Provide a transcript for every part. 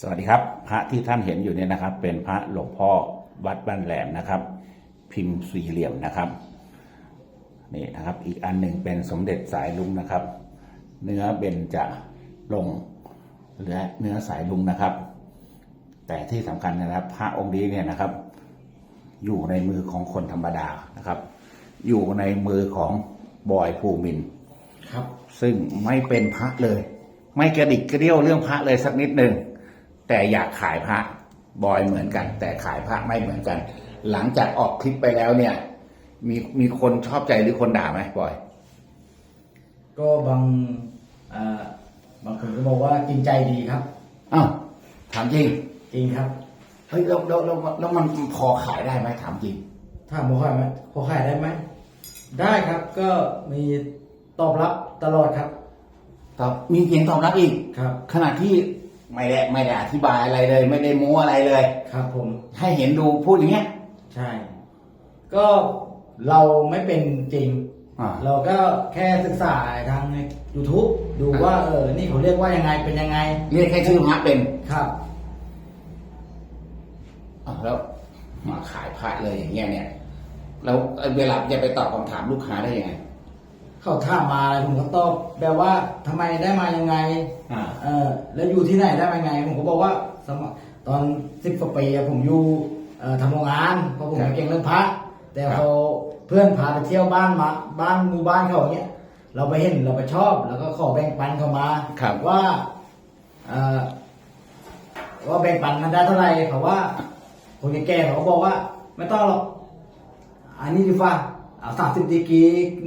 สวัสดีครับ พระที่ท่านเห็นอยู่เนี่ยนะครับ เป็นพระหลวงพ่อวัดบ้านแหลมนะครับ พิมพ์สี่เหลี่ยมนะครับนี่นะครับ อีกอันหนึ่งเป็นสมเด็จสายลุงนะครับ เนื้อเบญจะลงและเนื้อสายลุงนะครับ แต่ที่สำคัญนะครับ พระองค์นี้เนี่ยนะครับ อยู่ในมือของคนธรรมดานะครับ อยู่ในมือของบอยภูมินทร์ครับ ซึ่งไม่เป็นพระเลย ไม่กระดิกกระเดี่ยวเรื่องพระเลยสักนิดหนึ่ง แต่อยากขายพระบอยเหมือนกัน แต่ขายพระไม่เหมือนกัน หลังจากออกคลิปไปแล้วเนี่ย มีมีคนชอบใจหรือคนด่าไหมบอย ก็บางอ่าบางคนก็บอกว่าจริงใจดีครับ อ้าวถามจริงจริงครับ เฮ้ยแล้วแล้วแล้วแล้วมันพอขายได้ไหมถามจริง ถ้ามพอขายไหมพอขายได้ไหมได้ครับก็มีตอบรับตลอดครับ ตอบมีเสียงตอบรับอีก ครับ ขณะที่ ไม่ได้ไม่ได้อธิบายอะไรเลย ไม่ได้โม้อะไรเลย ครับผม ให้เห็นดูพูดอย่างเงี้ย ใช่ ก็เราไม่เป็นจริง อ่า เราก็แค่ศึกษาทาง YouTube ดูว่า เออ นี่เขาเรียกว่ายังไงเป็นยังไง เรียกแค่ชื่อพระเป็นครับอ้าวแล้วมาขายพระเลยอย่างเงี้ยเนี่ย แล้วเวลาจะไปตอบคำถามลูกค้าได้ยังไง เขาถามมาอะไรผมก็ตอบแบบว่าทำไมได้มายังไงอ่า เออแล้วอยู่ที่ไหนได้มายังไง ผมก็บอกว่าสมัยตอนสิบกว่าปีอะผมอยู่เอ่อทำโรงงานเพราะผมครับไม่เก่งเรื่องพระแต่ครับ พอเพื่อนพาไปเที่ยวบ้านมาบ้านหมู่บ้านเขาอย่างเงี้ยเราไปเห็นเราไปชอบ แล้วก็ขอแบ่งปันเขามาครับ ว่าเอ่อว่าแบ่งปันมันได้เท่าไหร่เขาว่าคนแก่ๆเขาก็บอกว่า ไม่ต้องหรอก อันนี้ดีฟ้าเอา สามสิบดีกรี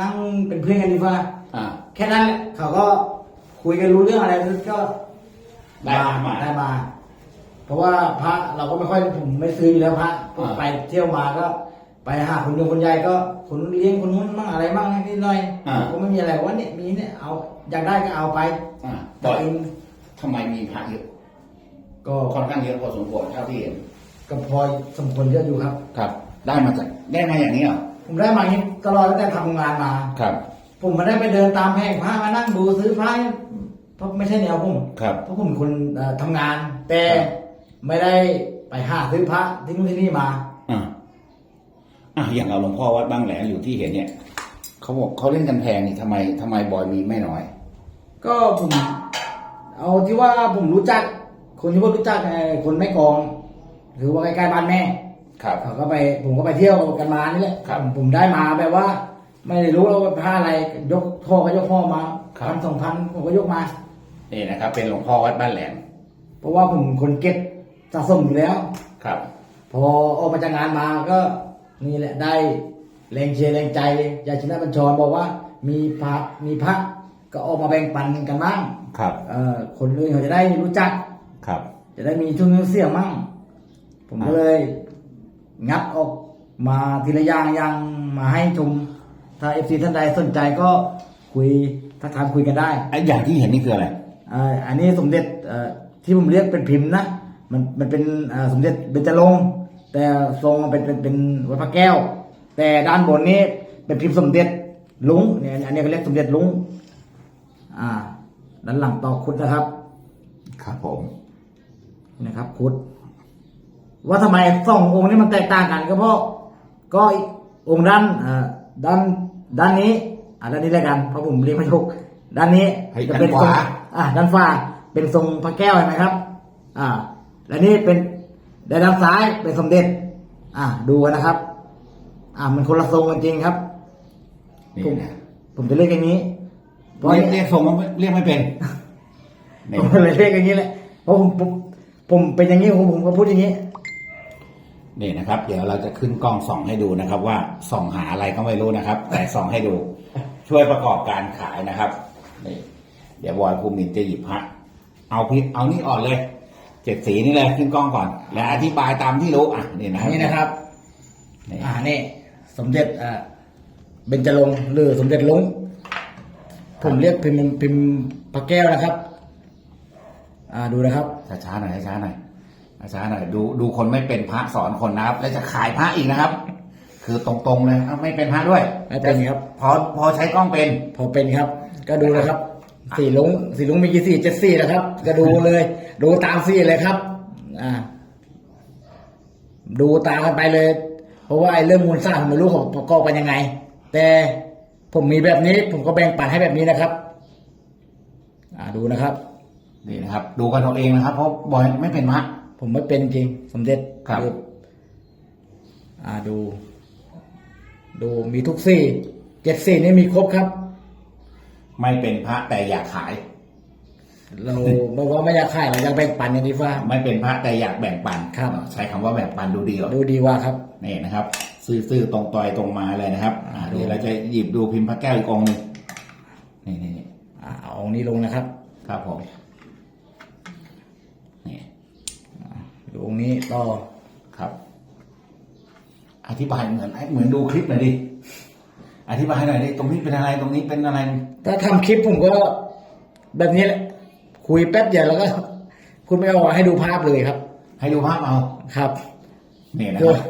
นั่งเป็นเพื่อนกันดีฟ้าอ่า แค่นั้นแหละเขาก็คุยกันรู้เรื่องอะไรก็ได้มา ได้มา เพราะว่าพระเราก็ไม่ค่อยผมไม่ซื้ออยู่แล้วพระอ่าไปเที่ยวมาก็ ไปหาคนยงคนใหญ่ก็คนเลี้ยงคนนู้นมั่งอะไรมั่งนิดหน่อยอ่า ก็ไม่มีอะไรว่าเนี่ยมีเนี่ยเอาอยากได้ก็เอาไปอ่าบแต่อยเองทำไมมีพระเยอะก็ค่อนข้างเยอะพอสมควรเท่าที่เห็น ก็พอสมควรเยอะอยู่ครับ ครับ ได้มาจากได้มาอย่างนี้เหรอ ผมได้มาอย่างนี้ตลอดตั้งแต่ทำงานมา ครับ ผมไม่ได้ไปเดินตามแผงพระมานั่งดูซื้อพระเพราะไม่ใช่แนวผมครับเพราะผมเป็นคนเอ่อทำงาน แต่ครับ ไม่ได้ไปหาซื้อพระที่นู่นที่นี่มา อ่าอะอย่างเราหลวงพ่อวัดบางแหลมอยู่ที่เห็นเนี่ยเขาบอกเขาเล่นกันแพงนี่ทำไมทำไมบอยมีไม่น้อย ก็ผมเอาที่ว่าผมรู้จัก คนที่ว่ารู้จักไอ้คนแม่กลอง หรือว่าใกล้ๆบ้านแม่ ครับ เขาก็ไปผมก็ไปเที่ยวกันมานี่แหละครับผมผมได้มาแบบว่า ไม่ได้รู้ว่าผ้าอะไรยกท่อก็ยกท่อมาครับ พันสองพันผมก็ยกมา นี่นะครับ เป็นหลวงพ่อวัดบ้านแหลมเพราะว่าผมคนเก็บสะสมอยู่แล้ว ครับ พอออกมาจากงานมาก็นี่แหละได้แรงเชียร์แรงใจยายชินะบัญชรบอกว่ามีพระมีพระก็ออกมาแบ่งปันกันบ้างครับ เอ่อคนอื่นเขาจะได้รู้จัก ครับ จะได้มีทุนเสียงมั่ง ผมก็เลย งัดออกมาทีละอย่างอย่างมาให้ชม ถ้าเอฟซีท่านใดสนใจก็คุยทักทายคุยกันได้ไอ้อย่างที่เห็นนี่คืออะไรเอ่ออันนี้สมเด็จเอ่อที่ผมเรียกเป็นพิมพ์นะมันมันเป็นเอ่อสมเด็จเบญจรงค์แต่ทรงมันเป็นเป็นเป็นวัดพระแก้ว แต่ด้านบนนี้เป็นพิมพ์สมเด็จลุงเนี่ยอันนี้เขาเรียกสมเด็จลุงอ่าด้านหลังต่อคุดนะครับ ครับผมนี่นะครับคุด ว่าทำไมสององค์นี้มันแตกต่างกันก็เพราะก็อีกองค์ด้านอ่าด้านด้านนี้อ่าด้านนี้แล้วกันเพราะผมเรียกไม่ถูกด้านนี้ให้จะด้านเป็นขทรงวาอ่าด้านฟ้าเป็นทรงพระแก้วเห็นไหมครับ อ่า และนี่เป็นด้านซ้ายเป็นสมเด็จ อ่า ดูกันนะครับ อ่า มันคนละทรงกันจริงครับนี่ผมนะผมจะเรียกอย่างนี้เพราะเรียกเรียกทรงว่าเรียกไม่เป็นนี่ผมเลยเรียกอย่างนี้แหละเพราะผมผมผมเป็นอย่างนี้ผมผมก็พูดอย่างนี้ นี่นะครับ เดี๋ยวเราจะขึ้นกล้องส่องให้ดูนะครับ ว่าส่องหาอะไรก็ไม่รู้นะครับ แต่ส่องให้ดู ช่วยประกอบการขายนะครับนี่เดี๋ยวบอยภูมินทร์จะหยิบพระเอาพิเอานี่อ่อนเลยเจ็ดสีนี่เลยขึ้นกล้องก่อน แล้วอธิบายตามที่รู้อะนี่นะคอัรันบนี้นะครับนี่อ่านี่ สมเด็จอ่าเบญจรงค์หรือสมเด็จลุงผมเรียกพิมพ์พิมพ์พระแก้วนะครับ อ่าดูนะครับช้าๆหน่อยช้าๆหน่อย ช้าๆหน่อยดูดูคนไม่เป็นพระสอนคนนะครับ แล้วจะขายพระอีกนะครับ คือตรงๆเลยอะไม่เป็นพระด้วยไม่เป็นครับ พอพอใช้กล้องเป็น พอเป็นครับ ก็ดูนะครับ สี่ลุงสี่ลุงมีกี่สี่เจ็ดสี่นะครับ ก็ดูเลย ดูตามสี่เลยครับ อ่า ดูตามกันไปเลย เพราะว่าไอ้เรื่องมูลสร้างผมไม่รู้เขาประกอบกันยังไง แต่ผมมีแบบนี้ ผมก็แบ่งปันให้แบบนี้นะครับ อ่าดูนะครับนี่นะครับ ดูกันเอาเองนะครับ เพราะบอยไม่เป็นพระ ผมไม่เป็นจริง สมเด็จครับ ดูอ่าดู ดูมีทุกสี่เจ็ดสี่นี่มีครบครับ ไม่เป็นพระแต่อยากขาย เราบอกว่าไม่อยากขายเราอยากแบ่งปันอย่างนี้ฟ้า ไม่เป็นพระแต่อยากแบ่งปันครับ ใช้คำว่าแบ่งปันดูดีกว่าดูดีว่าครับ นี่นะครับ ซื่อๆตรงต่อยตรงมาเลยนะครับอ่าดูเดี๋ยวเราจะหยิบดูพิมพ์พระแก้วอีกองค์หนึ่งนี่นี่นี่อ่าเอาองค์นี้ลงนะครับ ครับผม ดูองค์นี้ต่อครับ อธิบายเหมือนเหมือนดูคลิปหน่อยดิอธิบายหน่อยดิตรงนี้เป็นอะไรตรงนี้เป็นอะไร ถ้าทำคลิปผมก็แบบนี้แหละคุยแป๊บเดียวแล้วก็ คุณไม่เอาให้ดูภาพเลยครับ ให้ดูภาพเอาครับนี่นะคืคอรับ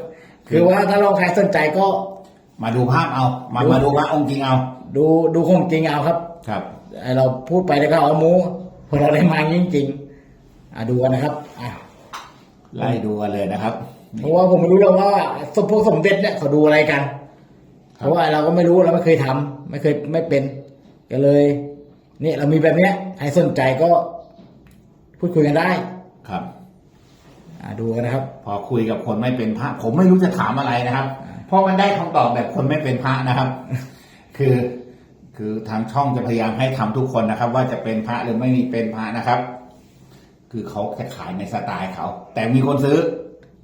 คือว่าถ้าเราใครสนใจก็ มาดูภาพเอา มาดู มาดูพระองค์จริงเอาดูดูของจริงเอาครับครับ ไอเราพูดไปแล้วก็เอาหมูพอเราได้มาจริงๆอะดูกันนะครับอะ ไล่ดูกันเลยนะครับเพราะว่าผมไม่รู้แล้วว่าสมพวกสมเด็จเนี่ยเขาดูอะไรกัน เพราะว่าเราก็ไม่รู้เราไม่เคยทำไม่เคยไม่เป็นก็เลยเนี่ยเรามีแบบเนี้ยใครสนใจก็ พูดคุยกันได้ครับอะดูกันนะครับ พอคุยกับคนไม่เป็นพระ ผมไม่รู้จะถามอะไรนะครับ เพราะมันได้คำตอบแบบคนไม่เป็นพระนะครับ คือ คือทางช่องจะพยายามให้ทำทุกคนนะครับ ว่าจะเป็นพระหรือไม่มีเป็นพระนะครับ คือเขาจะขายในสไตล์เขา แต่มีคนซื้อ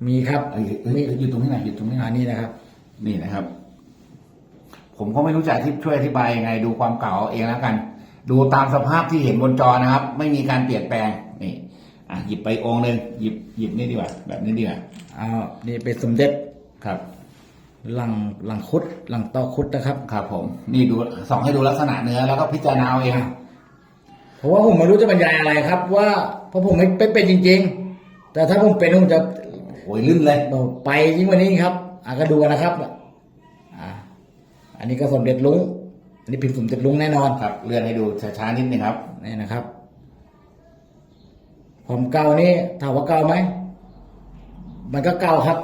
มีครับเอ้ยเอ้ยเอ้ยอยู่ตรงนี้หน่อยอยู่ตรงนี้หน่อัอยนนี้นะครับ นี่นะครับ ผมก็ไม่รู้จะที่ช่วยอธิบายยังไง ดูความเก่าเอาเองแล้วกัน ดูตามสภาพที่เห็นบนจอนะครับ ไม่มีการเปลี่ยนแปลงนี่ อะหยิบไปองค์หนึ่งหยิบหยิบนี่ดีกว่าแบบนี้ดีกว่าเอานี่เป็นสมเด็จครับ หลังหลังคุดหลังตอคุดนะครับ ครับผม นี่ดูส่องให้ดูลักษณะเนื้อแล้วก็พิจารณาเอาเอง เพราะว่าผมไม่รู้จะบรรยายอะไรครับว่า เพราะผมไม่ไม่เป็นจริง ๆ แต่ถ้าผมเป็นผมจะโอ้ยลื่นเลยไปยิ่งกว่านี้ครับอะก็ดูกันนะครับอ่าอันนี้ก็สมเด็จลุงอันนี้พิมพ์สมเด็จลุงแน่นอนครับเลื่อนให้ดูช้าๆนิดนึงครับนี่นะครับ ผมเก่านี่ถามว่าเก่าไหมมันก็เก่าครับ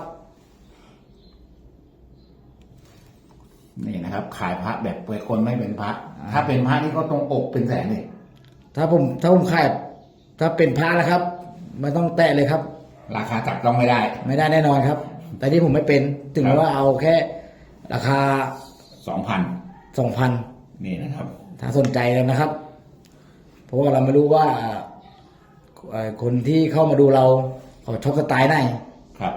นี่นะครับ ขายพระแบบเป็นคนไม่เป็นพระ ถ้าเป็นพระนี่ก็ตรงอกเป็นแสนเลยถ้าผมถ้าผมขาย ถ้าเป็นพระนะครับไม่ต้องแตะเลยครับ ราคาจับต้องไม่ได้ ไม่ได้แน่นอนครับ แต่ที่ผมไม่เป็นถึงครับว่าเอาแค่ราคาสองพันสองพันนี่นะครับ ถ้าสนใจเลยนะครับ เพราะว่าเราไม่รู้ว่าเอ่อคนที่เข้ามาดูเราเขาชอบสไตล์ไหนครับ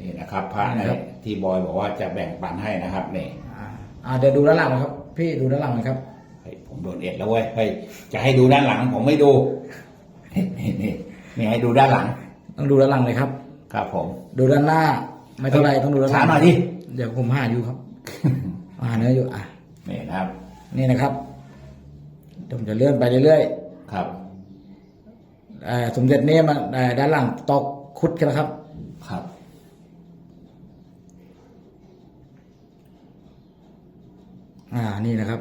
นี่นะครับพระนี่นะครับที่บอยบอกว่าจะแบ่งปันให้นะครับนี่อ่าอ่าเดี๋ยวดูด้านหลังนะครับ พี่ดูด้านหลังหนะครับเฮ้ยผมโดนเอ็ดแล้วเว้ยเฮ้ยจะให้ดูด้านหลังผมไม่ดู นี่นี่นี่นี่ให้ดูด้านหลัง ต้องดูด้านหลังเลยครับ ครับผม ดูด้านหน้า ไม่เท่าไหรต้องดูด้านหลัช้างหน่อยดิเดี๋ยวผมหาอยู่ครับหาเนื้ออยู่อะนี่นะครับ นี่นะครับเดี๋ยวผมจะเลื่อนไปเรื่อยครับๆเอ่อสมเด็จเนี่ยมันเอ่อด้านหลังตอกคุดกันนะครับ ครับอ่านี่นะครับ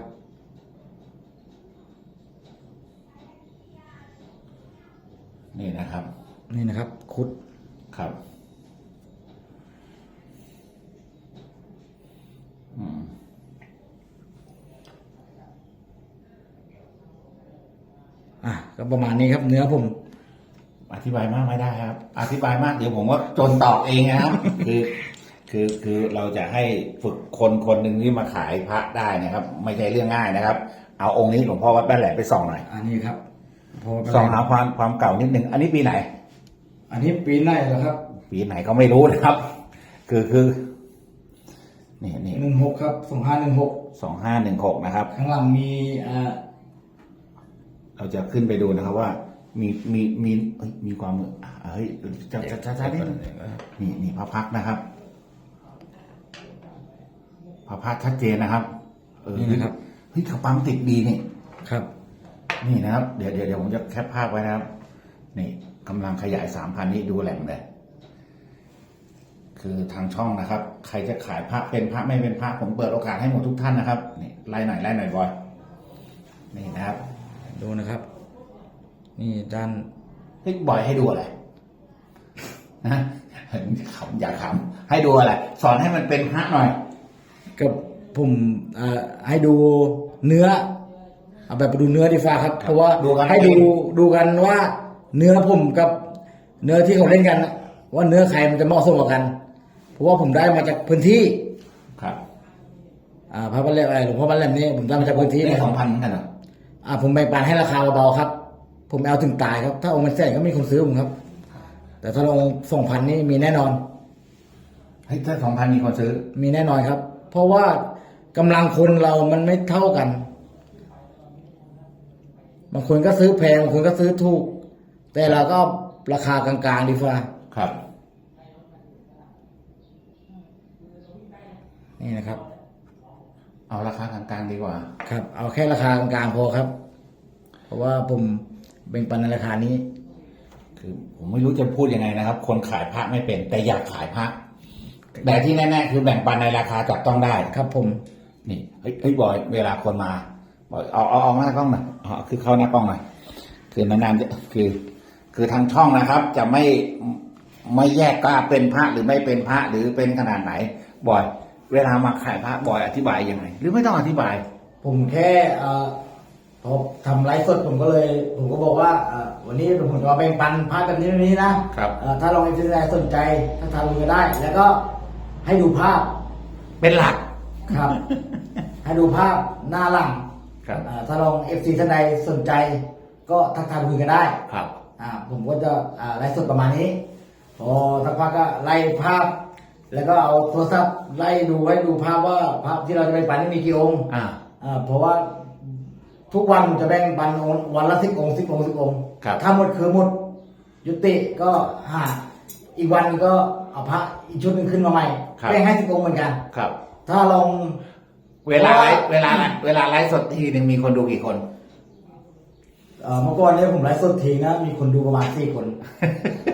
นี่นะครับ นี่นะครับ คุดครับอืมอะก็ประมาณนี้ครับ เนื้อผม อธิบายมากไม่ได้ครับ อธิบายมากเดี๋ยวผมก็จนตอบเองนะครับคือคือคือเราจะให้ฝึกคนคนหนึ่งที่มาขายพระได้นะครับ ไม่ใช่เรื่องง่ายนะครับ เอาองค์นี้หลวงพ่อวัดบ้านแหลมไปส่องหน่อย อันนี้ครับ พอไปส่องหาความความเก่านิดนึง อันนี้ปีไหน อันนี้ปีไหนแล้วครับปีไหนก็ไม่รู้นะครับ คือคือ นี่นี่หนึ่งหกครับสองห้าหนึ่งหกสองห้าหนึ่งหกนะครับ ข้างหลังมีอ่าเราจะขึ้นไปดูนะครับว่า มีมีมีเอ้ยมีความมืออะเฮ้ยจะจะจะจะนี่นี่นี่พระพักตร์นะครับ พระพักตร์ชัดเจนนะครับ เออนี่นะครับ เฮ้ยเขาปั๊มติดดีนี่ครับ นี่นะครับ เดี๋ยวเดี๋ยวเดี๋ยวผมจะแคปภาพไว้นะครับ นี่กำลังขยายสามพันนี้ดูแหล่งเลยคือทางช่องนะครับ ใครจะขายพระเป็นพระไม่เป็นพระผมเปิดโอกาสให้หมดทุกท่านนะครับนี่ไล่หน่อยไล่หน่อยบอยนี่นะครับ ดูนะครับ นี่ด้านเฮ้ยบอยให้ดูอะไรนะขำอย่าขำให้ดูอะไรสอนให้มันเป็นพระหน่อย กับผมอ่าให้ดูเนื้อ เอาแบบไปดูเนื้อดีฟ้าครับ เพราะว่าดูกันให้เองดูดูกันว่า เนื้อผมกับ เนื้อที่เขาเล่นกันน่ะว่าเนื้อใครมันจะเหมาะสมกว่ากัน เพราะว่าผมได้มาจากพื้นที่ครับอ่าพระบัลเลมอะไรหลวงพ่อบัลเลมนี่ผมได้มาจากพื้นที่ได้นะคสรัอบงพันกันเหรออ่าผมแบ่งปันให้ราคาเบาๆครับ ผมเอาถึงตายครับ ถ้าองค์มันแสนก็มีคนซื้อผมครับ แต่ถ้าลงสองพันนี่มีแน่นอนเฮ้ยถ้าสองพันมีคนซื้อมีแน่นอนครับ เพราะว่ากำลังคนเรามันไม่เท่ากัน บางคนก็ซื้อแพงบางคนก็ซื้อถูก แต่เราก็ราคากลางๆดีกว่าครับ นี่นะครับ เอาราคากลางๆดีกว่า ครับ เอาแค่ราคากลางๆพอครับ เพราะว่าผมแบ่งปันในราคานี้ คือผมไม่รู้จะพูดยังไงนะครับ คนขายพระไม่เป็น แต่อยากขายพระแต่ที่แน่ๆคือแบ่งปันในราคาจับต้องได้ ครับ ผม นี่เฮ้ยเฮ้ยบอย เวลาคนมาบอย เอาเอาเอาหน้ากล้องหน่อยเอาคือเข้าหน้ากล้องหน่อยคือนานๆจะคือ คือทางช่องนะครับ จะไม่ไม่แยกว่าเป็นพระหรือไม่เป็นพระหรือเป็นขนาดไหนบอย เวลามาขายพระบอยอธิบายยังไงหรือไม่ต้องอธิบาย ผมแค่เอ่อพอทำไลฟ์สดผมก็เลย ผมก็บอกว่าเอ่อวันนี้ผมจะมาแบ่งปันพาร์ทแบบนี้แบบนี้นะครับ เอ่อถ้าลองอินเทอร์เน็ตสนใจถ้าทำมือได้ แล้วก็ให้ดูภาพเป็นหลัก ครับ ให้ดูภาพหน้าหลัง ครับเอ่อถ้าลองเอฟซีท่านใดสนใจก็ทักทายคุยกันได้ครับ อ่าผมก็จะอ่าไลฟ์สดประมาณนี้พอสักพักก็ไล่ภาพ แล้วก็เอาโทรศัพท์ไล่ดูไว้ดูภาพว่าภาพที่เราจะไปปันนี่มีกี่องค์อ่า อ่าเพราะว่าทุกวันจะแบ่งปันองค์วันละสิบองค์สิบองค์สิบองค์ครับ ถ้าหมดคือหมดยุติก็หาอีกวันก็เอาพระอีกชุดหนึ่งขึ้นมาใหม่ครับ แบ่งให้สิบองค์เหมือนกัน ครับ ถ้าลอง เวลาไลฟ์เวลาเวลาไลฟ์สดทีหนึ่งมีคนดูกี่คน เอ่อเมื่อก่อนเนี่ยผมไลฟ์สดทีนะมีคนดูประมาณสี่คน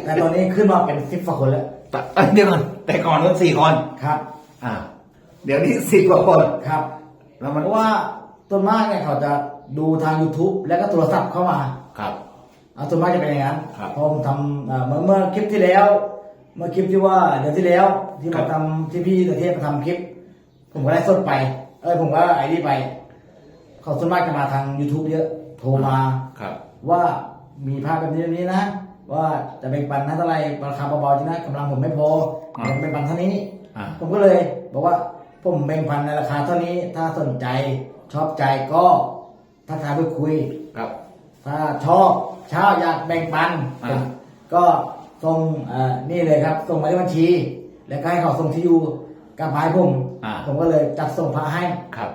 แต่ตอนนี้ขึ้นมาเป็นสิบกว่าคนแล้วแต่เอ้ยเดี๋ยวก่อนแต่ก่อนนู้นสี่คน ครับอ่า เดี๋ยวนี้สิบกว่าคน ครับ แล้วมันเพราะว่าต้นมากเนี่ยเขาจะดูทาง YouTube แล้วก็โทรศัพท์เข้ามา ครับ เอาส่วนมากจะเป็นอย่างนั้นครับ เพอผมทำเอ่อเมื่อเมื่อคลิปที่แล้ว เมื่อคลิปที่ว่าเดือนที่แล้วที่ครัมาบทำที่พี่ประเทศมาทำคลิป ผมก็ได้สดไป เอ้ยผมก็ไอ้นี่ไป เขาส่วนมากจะมาทาง YouTube เยอะ โทรมา ครับ ว่ามีภาพแบบนี้แบบนี้นะ ว่าจะแบ่งปันนะเท่าไหรราคาเบาๆจริงนะกำลังผมไม่พออ่าอยากแบ่งปันเท่านี้ อ่า ผมก็เลยบอกว่าผมแบ่งปันในราคาเท่านี้ ถ้าสนใจชอบใจก็ทักทายไปคุย ครับ ถ้าชอบเช้าอยากแบ่งปัน อ่า ก็ส่งเอ่อนี่เลยครับ ส่งมาที่บัญชี แล้วก็ให้เขาส่งที่อยู่กับพายผม อ่า ผมก็เลยจัดส่งพระให้ ครับ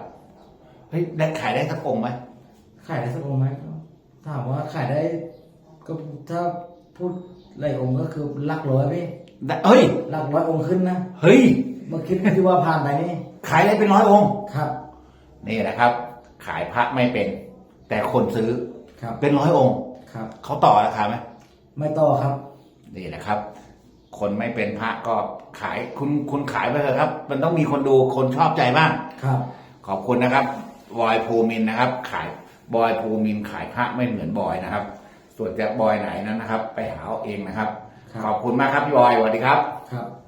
เฮ้ยได้ขายได้สักองค์ไหมขายได้สักองค์ไหมถามว่าขายได้ก็ถ้าพูดหลายองค์ก็คือหลักร้อยพี่ได้เฮ้ย หลักร้อยองค์ขึ้นนะเฮ้ย เมื่อคลิปที่ว่าผ่านไปนี่ขายได้เป็นร้อยองค์ ครับ นี่นะครับ ขายพระไม่เป็น แต่คนซื้อครับ เป็นร้อยองค์ครับเขาต่อราคาไหมไม่ต่อครับ นี่นะครับ คนไม่เป็นพระก็ขายคุณคุณขายไปเถอะครับ มันต้องมีคนดูคนชอบใจบ้างครับ ขอบคุณนะครับบอยภูมินทร์นะครับ ขายบอยภูมินทร์ขายพระไม่เหมือนบอยนะครับ ส่วนจะบอยไหนนั้นนะครับ ไปหาเอาเองนะครับ ครับ ขอบคุณมากครับพี่บอยสวัสดีครับ ครับ